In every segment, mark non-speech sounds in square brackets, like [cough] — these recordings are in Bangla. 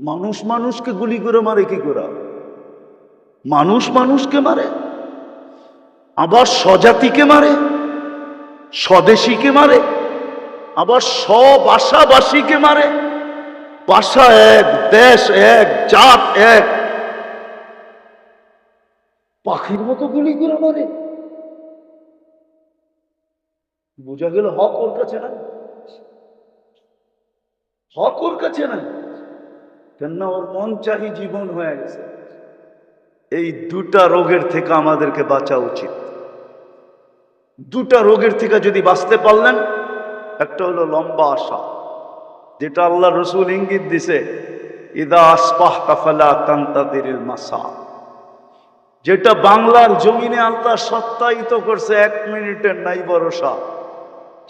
মানুষ মানুষকে গুলি করে মারে, কি করে? মানুষ মানুষকে মারে, আবার স্বজাতিকে মারে, স্বদেশীকে মারে, আবার স্ববাসাবাসীকে মারে। ভাষা এক, দেশ এক, জাত এক। পাখির মতো গুলি করে মারে। বোঝা গেল হক ওর কাছে না হক ওর কাছে নাই। কেননা ওর মন চাহি জীবন হয়ে গেছে। এই দুটা রোগের থেকে আমাদেরকে বাঁচা উচিত। দুটা রোগের থেকে যদি বাঁচতে পারলেন, একটা হলো লম্বা আশা, যেটা আল্লাহ রসুল ইঙ্গিত দিছে, ইদা আসপাহ কাফালা কান্তাদের মাসা যেটা বাংলার জমিনে আল্লাহ সত্যায়িত করছে এক মিনিটের নাই ভরসা।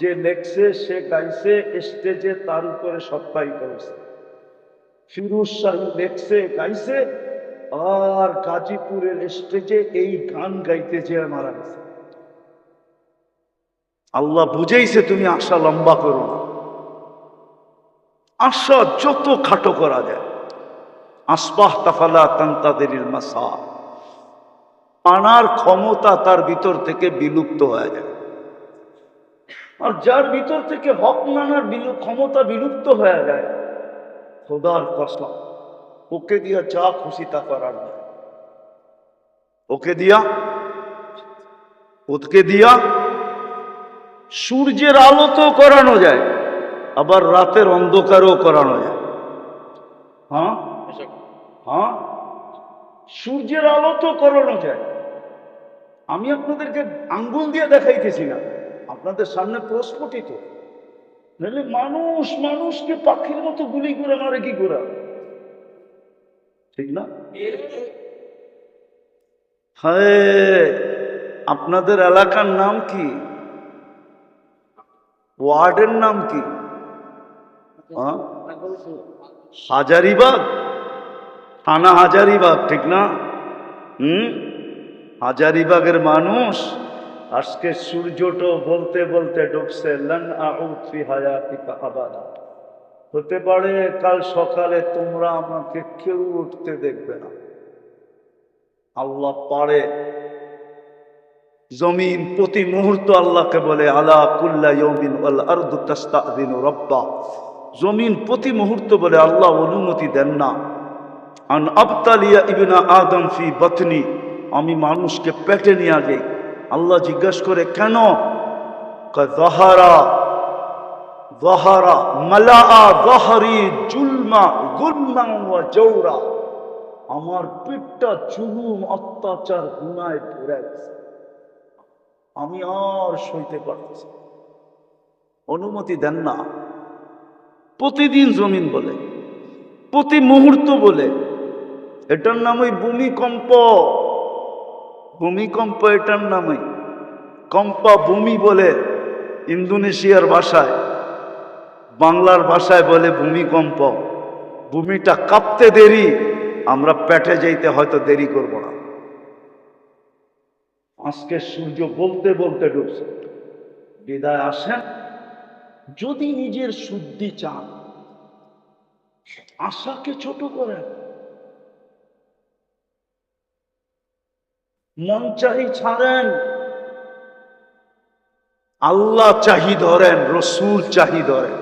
যে লেখছে, সে গাইছে, স্টেজে তার উপরে সত্যায়িত হয়েছে। ফিরোজ শাহী লেখছে গাইছে, আর গাজীপুরের স্টেজে এই গান গাইতে যে মারা গেছে। আল্লাহ বুঝেইছে, তুমি আশা লম্বা করো আশা যত খাটো করা যায়। আসবাহ তাফালা তান্তাদের মাসা। আনার ক্ষমতা তার ভিতর থেকে বিলুপ্ত হয়ে যায়। আর যার ভিতর থেকে হক নানার ক্ষমতা বিলুপ্ত হয়ে যায় খোদার কসম, ওকে দিয়া যা খুশি তা করার যায় ওকে দিয়া ওকে দিয়া সূর্যের আলো তো করানো যায়, আবার রাতের অন্ধকারও করানো যায়। হ্যাঁ? হ্যাঁ? সূর্যের আলো তো করানো যায়। আমি আপনাদেরকে আঙ্গুল দিয়ে দেখাইতেছি না। আপনাদের সামনে প্রস্ফুটিত। নাহলে মানুষ মানুষকে পাখির মতো গুলি করে মারে কি করে? ঠিক না? হ্যাঁ আপনাদের এলাকার নাম কি? ওয়ার্ডের নাম কি? হাজারিবাগ? থানা হাজারিবাগ, ঠিক না? হুম? হাজারিবাগের মানুষ আজকে সূর্যটো বলতে বলতে ডুবছে, লন আউদ ফি হায়াতিকা আবাদা। হতে পারে কাল সকালে তোমরা আমাকে কেউ উঠতে দেখবে না। আল্লাহ পারে। জমিন প্রতি মুহূর্ত আল্লাহকে বলে, আলা কুল্লা ইয়মিন ওয়াল আরদু তাস্তাযিনু রব্বা। জমিন প্রতি মুহূর্ত বলে, আল্লাহ অনুমতি দেন না। আন আবতালিয়া ইবনা আদম ফি বতনি। আমি মানুষকে পেটে নিয়ে যাই আল্লাহ জিজ্ঞাসা করে, কেন? আমার পিঠটা জুলুম অত্যাচার গুনায় ভরে গেছে। আমি আর সইতে পারছি অনুমতি দেন না। প্রতিদিন জমিন বলে, প্রতি মুহূর্ত বলে, এটার নাম ওই ভূমিকম্প। ভূমিকম্প এটার নামে, কম্পা ভূমি বলে ইন্দোনেশিয়ার ভাষায়, বাংলার ভাষায় বলে ভূমিকম্প। ভূমিটা কাঁপতে দেরি, আমরা পেটে যাইতে হয়তো দেরি করব না। আজকে সূর্য বলতে বলতে ডুবছে। বিদায় আসেন। যদি নিজের শুদ্ধি চান, আশাকে ছোট করেন। মন চাহি ছাড়েন। আল্লাহ চাহি ধরেন, রসুল চাহি ধরেন।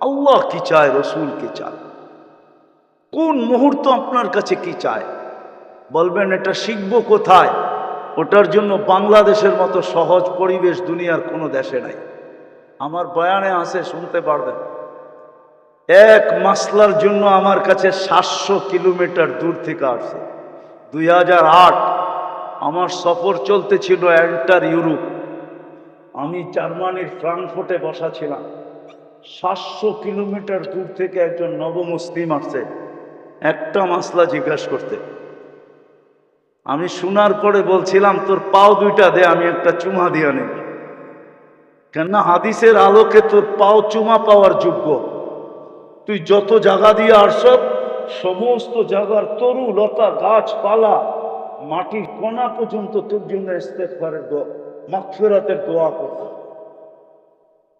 আল্লাহ কি চায়, রসুল কি চায়? কোন মুহূর্ত আপনার কাছে কি চায়? বলবেন, এটা শিখব কোথায়? ওটার জন্য বাংলাদেশের মতো সহজ পরিবেশ দুনিয়ার কোনো দেশে নাই। আমার বয়ানে আছে, শুনতে পারবেন। এক মাসলার জন্য আমার কাছে সাতশো কিলোমিটার দূর থেকে আসছে। দুই হাজার আট আমার সফর চলতেছিল এন্টার ইউরোপ আমি জার্মানির ফ্রাঙ্কফোর্টে বসা ছিলাম সাতশো কিলোমিটার দূর থেকে একজন নবমুসলিম আসছে। একটা মাসলা জিজ্ঞাসা করতে। আমি শোনার পরে বলছিলাম, তোর পাও দুইটা দে, আমি একটা চুমা দিয়ে নেই। কেননা হাদিসের আলোকে তোর পাও চুমা পাওয়ার যোগ্য। তুই যত জায়গা দিয়ে আসছ, সমস্ত জায়গার তরু, লতা, গাছপালা মাটির কোনা পর্যন্ত তোর জন্য ইস্তেগফারের দোয়া, মাগফিরাতের দোয়া কর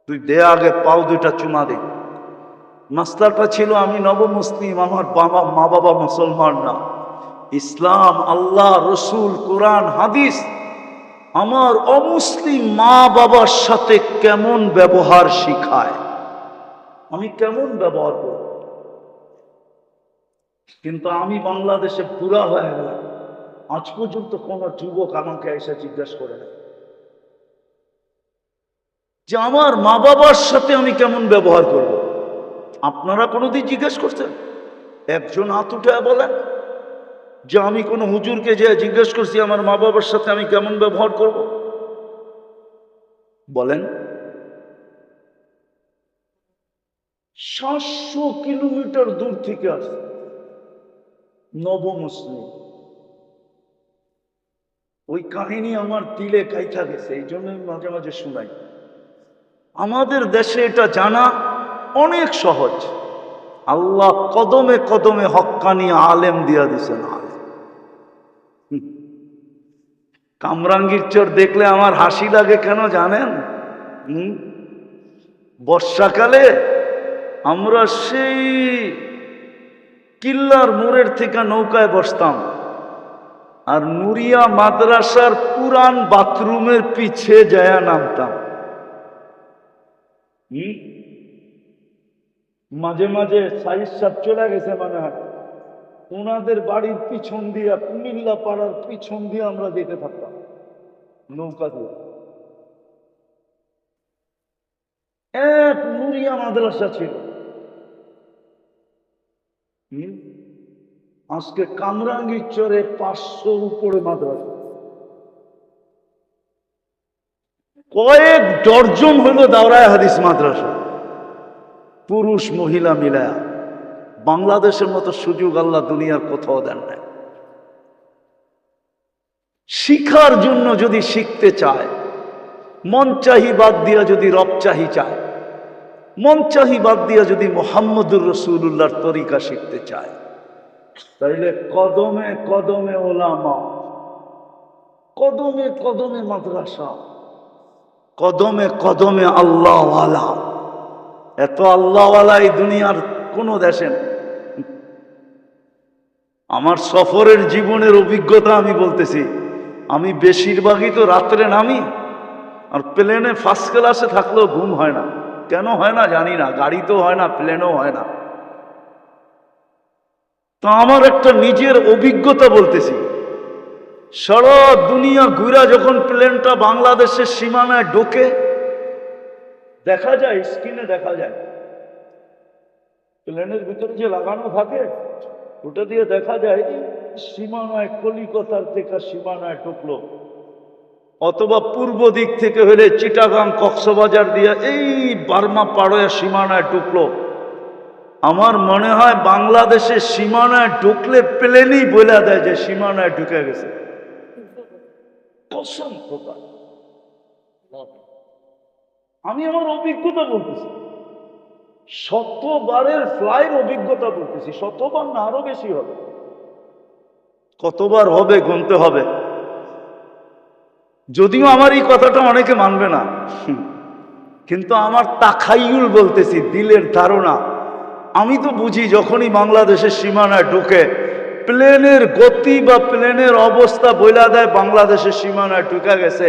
তুই দে আগে পাও দুইটা চুমা দে। নাস্তাটা ছিল আমি নবমুসলিম, আমার বাবা, মা বাবা মুসলমান না। ইসলাম, আল্লাহ, রসুল, কোরআন, হাদিস, আমার অমুসলিম মা বাবার সাথে কেমন ব্যবহার শিখায়? আমি কেমন ব্যবহার করব? কিন্তু আমি বাংলাদেশে পুরা হয়ে গেলাম। আজ পর্যন্ত কোন যুবক আমাকে এসে জিজ্ঞেস করে না যে আমার মা বাবার সাথে আমি কেমন ব্যবহার করব। আপনারা কোনোদিন জিজ্ঞেস করছেন? একজন হাত উঠে বলেন যে আমি কোনো হুজুরকে যে জিজ্ঞেস করছি, আমার মা বাবার সাথে আমি কেমন ব্যবহার করব? বলেন। সাতশো কিলোমিটার দূর থেকে আসছে নবমুসলিম ওই কাহিনী আমার দিলে কাইথা গেছে, এই জন্য মাঝে মাঝে শুনাই। আমাদের দেশে এটা জানা অনেক সহজ। আল্লাহ কদমে কদমে হক্কানি আলেম দিয়া দিছেন আলেম। কামরাঙ্গীর চর দেখলে আমার হাসি লাগে কেন জানেন? বর্ষাকালে আমরা সেই কিল্লার মোড়ের থেকে নৌকায় বসতাম। আর নুরিয়া মাদ্রাসার পুরান বাথরুমের পিছে যায় নামতাম? মাঝে মাঝে সাইজ সাপ চলে গেছে মানে ওনাদের বাড়ির পিছন দিয়ে কুমিল্লা পাড়ার পিছন দিয়ে আমরা যেতে থাকতাম। নৌকা দিয়ে। এক নুরিয়া মাদ্রাসা ছিল। হুম? আজকে কামরাঙ্গীর চরে পাঁচশো উপরে মাদ্রাসা কয়েক ডর্জন হইল দাওরায় হাদিস মাদ্রাসা। পুরুষ, মহিলা মিলা বাংলাদেশের মতো সুযোগ আল্লাহ দুনিয়ার কোথাও দেন নাই। শিখার জন্য যদি শিখতে চায়, মন চাহি বাদ দিয়া যদি রব চাহি চায়, মন চাহি বাদ দিয়া যদি মোহাম্মদুর রসুল্লাহর তরিকা শিখতে চায় তাইলে কদমে কদমে ওলামা। কদমে কদমে মাদ্রাসা। কদমে কদমে আল্লাহওয়ালা। এত আল্লাহওয়ালা এই দুনিয়ার কোনো দেশে। আমার সফরের জীবনের অভিজ্ঞতা আমি বলতেছি, আমি বেশিরভাগই তো রাত্রে নামি, আর প্লেনে ফার্স্ট ক্লাসে থাকলেও ঘুম হয় না। কেন হয় না জানি না, গাড়িতেও হয় না, প্লেনও হয় না। তো আমার একটা নিজের অভিজ্ঞতা বলতেছি। সারা দুনিয়া ঘুরা যখন প্লেনটা বাংলাদেশের সীমানায় ঢোকে, দেখা যায়, স্ক্রিনে দেখা যায়। প্লেনের ভিতরে যে লাগানো থাকে, ওটা দিয়ে দেখা যায়, সীমানায় কলিকতার থেকে সীমানায় ঢুকলো। অথবা পূর্ব দিক থেকে হলে চিটাগাং কক্সবাজার দিয়ে এই বার্মা পাড়োয়া সীমানায় ঢুকলো। আমার মনে হয় বাংলাদেশের সীমানায় ঢুকলে প্লেনই বলে দেয় যে সীমানায় ঢুকে গেছে। আমি আমার অভিজ্ঞতা বলতেছি। শতবারের ফ্লাইট অভিজ্ঞতা বলতেছি, শতবার না আরও বেশি হবে। কতবার হবে, গুনতে হবে। যদিও আমার এই কথাটা অনেকে মানবে না। কিন্তু আমার তাখাইউল বলতেছি, দিলের ধারণা। আমি তো বুঝি যখনই বাংলাদেশের সীমানায় ঢুকে প্লেনের গতি বা প্লেনের অবস্থা বইলা দেয়, বাংলাদেশের সীমানায় ঢুকে গেছে,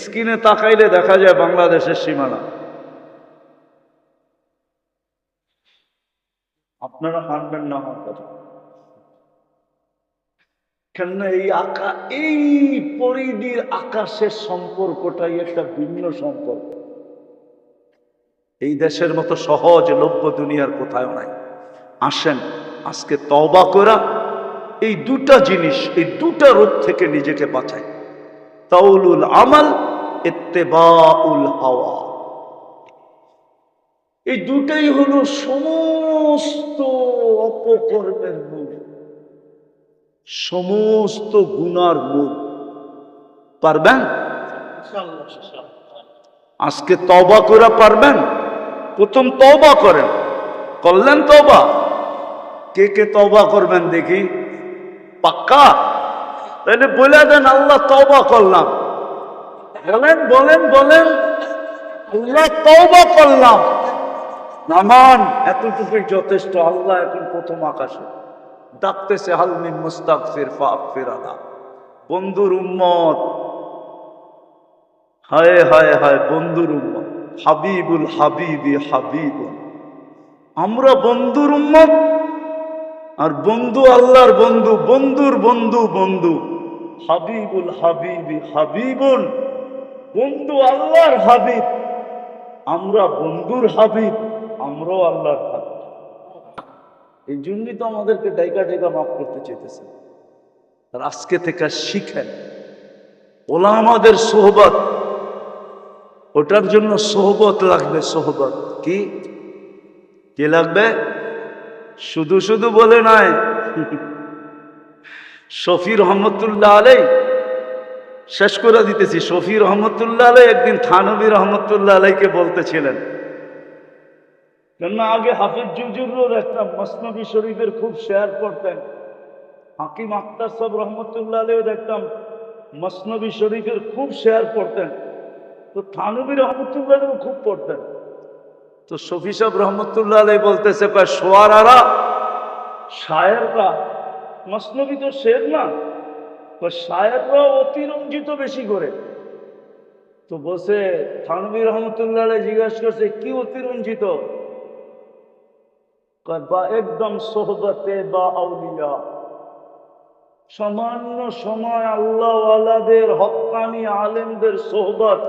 স্ক্রিনে তাকাইলে দেখা যায় বাংলাদেশের সীমানা। আপনারা মানবেন না আমার কথা। কেননা এই আকা, এই পরিধির আকাশের সম্পর্কটাই একটা ভিন্ন সম্পর্ক। এই দেশের মতো সহজ লভ্য দুনিয়ার কোথাও নাই। আসেন আজকে তওবা করা এই দুটা জিনিস এই দুটা রূপ থেকে নিজেকে বাঁচাই। তাউলুল আমাল ইত্তেবাউল হাওয়া। এই দুটাই হলো সমস্ত অপকর্মের মূল। সমস্ত গুনার মূল। পারবেন? আজকে তবা করা পারবেন? প্রথম তবা করেন। করলেন তবা কে কে তবা করবেন দেখি? পাক্কা? তাহলে বলে দেন, আল্লাহ তবা করলাম। বলেন বলেন বলেন, আল্লাহ তবা করলাম। নামান, এতটুকুই যথেষ্ট, আল্লাহ এখন প্রথম আকাশে। ডাকতেছে হালমিন মুস্তাকফির ফাকফির আলা বন্ধুর উম্মত। হায় হায় হায়, বন্ধুর উম্মত। হাবিবুল হাবিবি হাবিবুল আমরা বন্ধুর উম্মত, আর বন্ধু আল্লাহর বন্ধু, বন্ধুর বন্ধু বন্ধু। হাবিবুল হাবিবি হাবিবুল বন্ধু আল্লাহর হাবিব। আমরা বন্ধুর হাবিব, আমরাও আল্লাহর হাবিব। এই জন্যই তো আমাদেরকে ডাইকা ডাইকা মাফ করতে চেতেছে আর আজকে থেকে শিখেন। ওলা আমাদের সোহবত ওটার জন্য সোহবত লাগবে, সোহবত। কি? কি লাগবে? শুধু শুধু বলে নাই। শফি রহমতুল্লাহ আলাই, শেষ করে দিতেছি। শফি রহমতুল্লাহ আলাই একদিন থানবী রহমতুল্লাহ আলাইকে বলতেছিলেন, কেননা আগে হাফিজ জুজুর একটা মসনবী শরীফের খুব শেয়ার করতেন হাকিম আক্তার সব রহমতুল্লাহ আলাইও দেখতাম মসনবী শরীফের খুব শেয়ার করতেন তো থানবী রহমতুল্লাহ খুব পড়তেন তো শফি সাহেব রহমতুল্লাহ আলাই বলতেছে, কয় সোয়ারারা, শায়েররা, মসনবী তো শের না তো শায়েররা অতিরঞ্জিত বেশি করে। তো বসে থানবী রহমতুল্লাহ আলাই জিজ্ঞাসা করছে, কি অতিরঞ্জিত? বা একদম সোহবতে বা আউলিয়া। সামান্য সময় আল্লাহওয়ালাদের হক্কানি আলেমদের সোহবত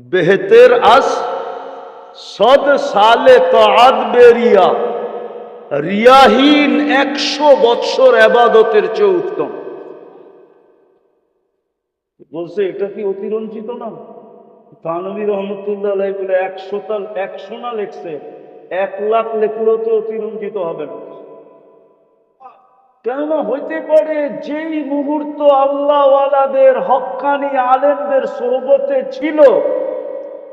বেহতের আস, সদ সালে তাআত বেরিয়া, রিয়াহীন একশো বৎসর আবাদতের চেয়ে উত্তম। বলছে, এটা কি অতিরঞ্জিত না তানবী রহমতুল্লাহ একশো তাল, একশো না লেখছে, এক লাখ লেখলেও তো অতিরঞ্জিত হবে না। কেননা হইতে পারে, যেই মুহূর্ত আল্লাহওয়ালাদের, হক্কানি আলেমদের সোহবতে ছিল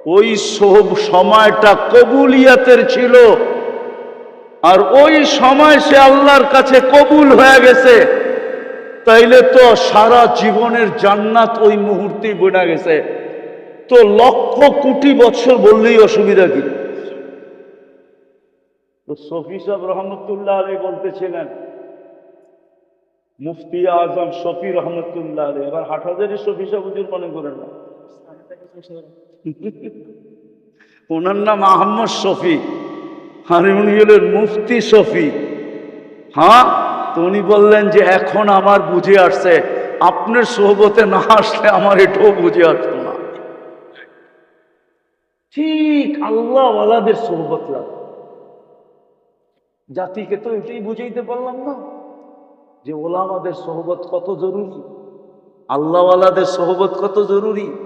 ওই সব সময়টা কবুলিয়াতের ছিল। আর ওই সময় সে আল্লাহর কাছে কবুল হয়ে গেছে। তাইলে তো সারা জীবনের জান্নাত ওই মুহূর্তেই বোনা গেছে। তো লক্ষ কোটি বছর বললেই অসুবিধা কি? সফি সাহেব রহমতুল্লাহ আলী বলতেছিলেন, মুফতি আজম শফি রহমতুল্লাহ আলী এবার হাটহাজারি শফি সাহেব মনে করেন না। [laughs] ওনার নাম আহম্মদ শফি। আর উনি হলেন মুফতি শফি। হ্যাঁ? তো উনি বললেন যে, এখন আমার বুঝে আসছে। আপনার সোহবতে না আসলে আমার এটাও বুঝে আসতো না। ঠিক আল্লাহওয়ালাদের সোহবত লাগে জাতিকে তো এটাই বুঝাইতে পারলাম না যে, ওলামাদের সোহবত কত জরুরি? আল্লাহওয়ালাদের সোহবত কত জরুরি?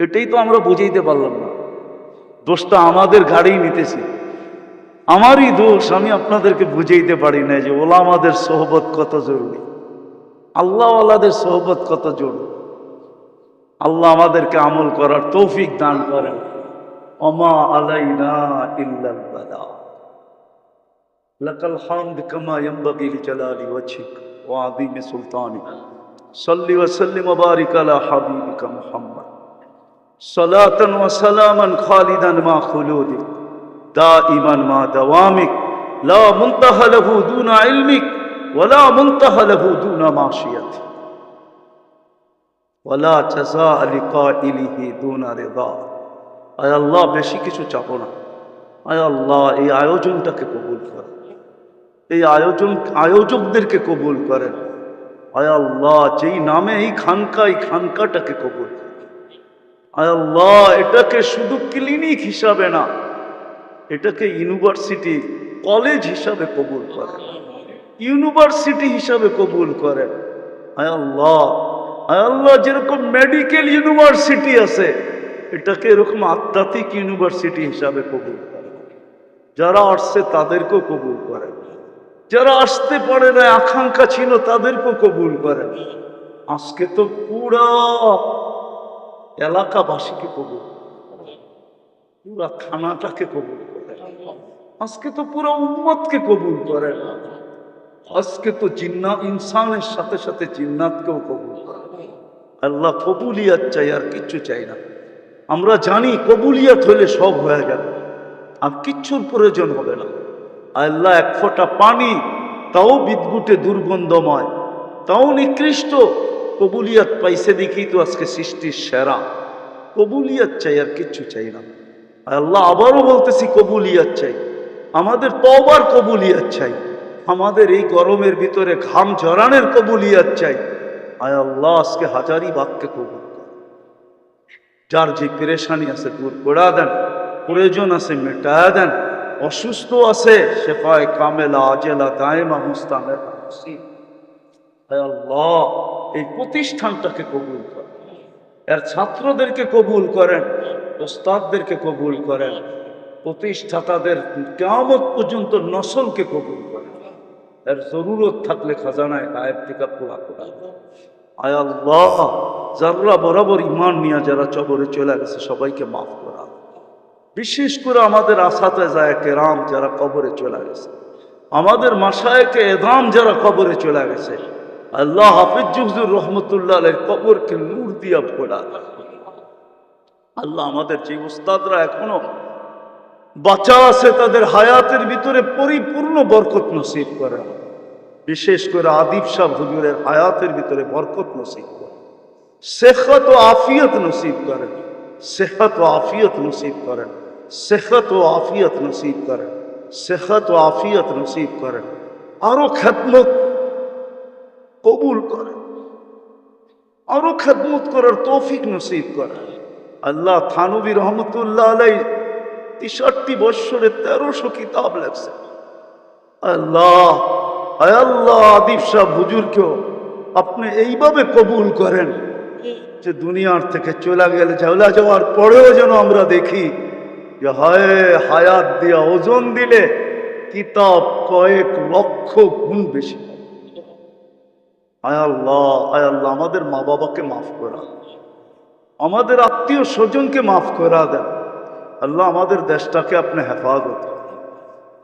এটাই তো আমরা বুঝাইতে পারলাম না। দোষটা আমাদের ঘাড়েই নিতেছে। আমারই দোষ, আমি আপনাদেরকে বুঝাইতে পারি না যে ওলা আমাদের সোহবত কত জরুরি। আল্লাহওয়ালাদের সোহবত কত জরুরি। আল্লাহ আমাদেরকে আমল করার তৌফিক দান করেন। অমা আলাইনা ইল্লাল্বাদা লাকাল হামদ কামা ইয়ামবাগি লিজালালি ওয়াজহিক ওয়া আযীমি সুলতানিক সাল্লিম ওয়া বারিক আলা হাবিবিকা صلاة وسلاما خالدا مع خلودك دائما مع دوامك لا منتهى له دون علمك ولا منتهى له دون معصيتك ولا جزاء لقائله دون رضا আয় আল্লাহ বেশি কিছু চাবো না আয় আল্লাহ এই আয়োজনটাকে কবুল কর এই আয়োজন আয়োজকদেরকে কবুল করেন আয় আল্লাহ যেই নামে এই খানকা এই খানকাটাকে কবুল করেন আয় আল্লাহ, এটাকে শুধু ক্লিনিক হিসাবে না, এটাকে ইউনিভার্সিটি কলেজ হিসাবে কবুল করেন ইউনিভার্সিটি হিসাবে কবুল করেন আল্লাহ আল্লাহ, যেরকম মেডিকেল ইউনিভার্সিটি আছে, এটাকে এরকম আধ্যাত্মিক ইউনিভার্সিটি হিসাবে কবুল করেন যারা আসছে তাদেরকেও কবুল করেন যারা আসতে পারে না, আকাঙ্ক্ষা ছিল তাদেরকেও কবুল করেন আজকে তো পুরা এলাকাবাসীকে কবুল। পুরা থানাটাকে কবুল আজকে তো পুরো উম্মতকে কবুল করেন আজকে তো জিন্না ইনসানের সাথে সাথে জিন্নাতকেও কবুল করে। আল্লাহ কবুলিয়াত চাই, আর কিচ্ছু চাই না। আমরা জানি কবুলিয়াত হলে সব হয়ে গেল, আর কিচ্ছুর প্রয়োজন হবে না। আল্লাহ এক ফোঁটা পানি, তাও বিদ্যুটে দুর্গন্ধময়, তাও নিকৃষ্ট কবুলিয়াত পাইছে দেখি তো আজকে সৃষ্টির সেরা। কবুলিয়াত চাই আর কিচ্ছু চাই না। আল্লাহ আবারও বলতেছি, কবুলিয়াত চাই। আমাদের তবার কবুলিয়াত চাই। আমাদের এই গরমের ভিতরে ঘাম জড়ানের কবুলিয়াত চাই। আয় আল্লাহ, আজকে হাজারি বাক্যে কবুল যার যে পেরেশানি আছে দূর করা দেন, প্রয়োজন আছে মেটায়া দেন, অসুস্থ আছে, শেফায় কামেলা, আজেলা, দায়মা, মুস্তামেলা আল্লাহ এই প্রতিষ্ঠানটাকে কবুল করেন। এর ছাত্রদেরকে কবুল করেন, ওস্তাদদেরকে কবুল করেন, প্রতিষ্ঠাতাদের কেমন পর্যন্ত নসলকে কবুল করেন। এর জরুরত থাকলে খাজানায় গায়েব থেকে পুরা করা আয় যারা বরাবর ইমান নিয়ে যারা চবরে চলে গেছে, সবাইকে মাফ করা। বিশেষ করে আমাদের আসাতে যায় কেরাম যারা কবরে চলে গেছে। আমাদের মাসায়কে এদাম যারা কবরে চলে গেছে আল্লাহ হাফিজ জুজুর রহমতুল্লাহ আলের কবরকে নূর দিয়া ভোলা। আল্লাহ আমাদের যে উস্তাদরা এখনও বাঁচা আছে, তাদের হায়াতের ভিতরে পরিপূর্ণ বরকত নসিব করে। বিশেষ করে আদিব শাহ হুজুরের হায়াতের ভিতরে বরকত নসিব করে। সেখত ও আফিয়ত নসিব করেন সেহত ও আফিয়ত নসিব করেন সেহত ও আফিয়ত নসিব করেন সেহত ও আফিয়ত নসিব করেন আরও খেদমত কবুল করেন আরও খেদমত করার তৌফিক নসিব করেন আল্লাহ থানবী রহমতুল্লাহ আলাই তেষট্টি বৎসরে তেরোশো কিতাব লেখছে আল্লাহ আল্লাহ আদিব শাহ হুজুরকেও আপনি এইভাবে কবুল করেন যে দুনিয়ার থেকে চলে গেলে চলে যাওয়ার পরেও যেন আমরা দেখি যে হায় হায়াত দিয়া ওজন দিলে কিতাব কয়েক লক্ষ গুণ বেশি। আয় আল্লাহ আয় আল্লাহ, আমাদের মা বাবাকে মাফ করা। আমাদের আত্মীয় স্বজনকে মাফ করা দেন। আল্লাহ আমাদের দেশটাকে আপনি হেফাজত।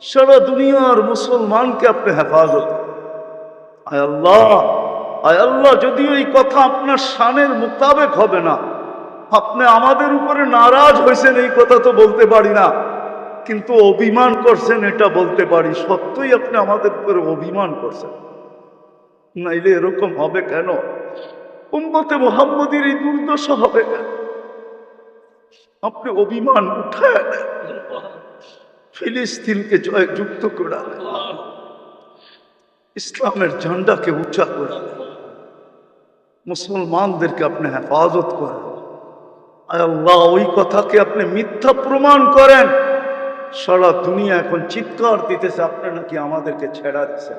সারা দুনিয়ার মুসলমানকে আপনি হেফাজত। আয় আল্লাহ আয় আল্লাহ, যদিও এই কথা আপনার শানের মোতাবেক হবে না। আপনি আমাদের উপরে নারাজ হয়েছেন, এই কথা তো বলতে পারি না। কিন্তু অভিমান করছেন, এটা বলতে পারি। সত্যই আপনি আমাদের উপরে অভিমান করছেন। নাইলে এরকম হবে কেন? উম্মতে মোহাম্মদের এই দুর্দশা হবে কেন? আপনি অভিমান উঠায়। ফিলিস্তিনকে জয়যুক্ত করা দেন। ইসলামের ঝান্ডাকে উঁচা করে মুসলমানদেরকে আপনি হেফাজত করেন। আল্লাহ, ওই কথাকে আপনি মিথ্যা প্রমাণ করেন। সারা দুনিয়া এখন চিৎকার দিতেছে, আপনি নাকি আমাদেরকে ছেড়া দিচ্ছেন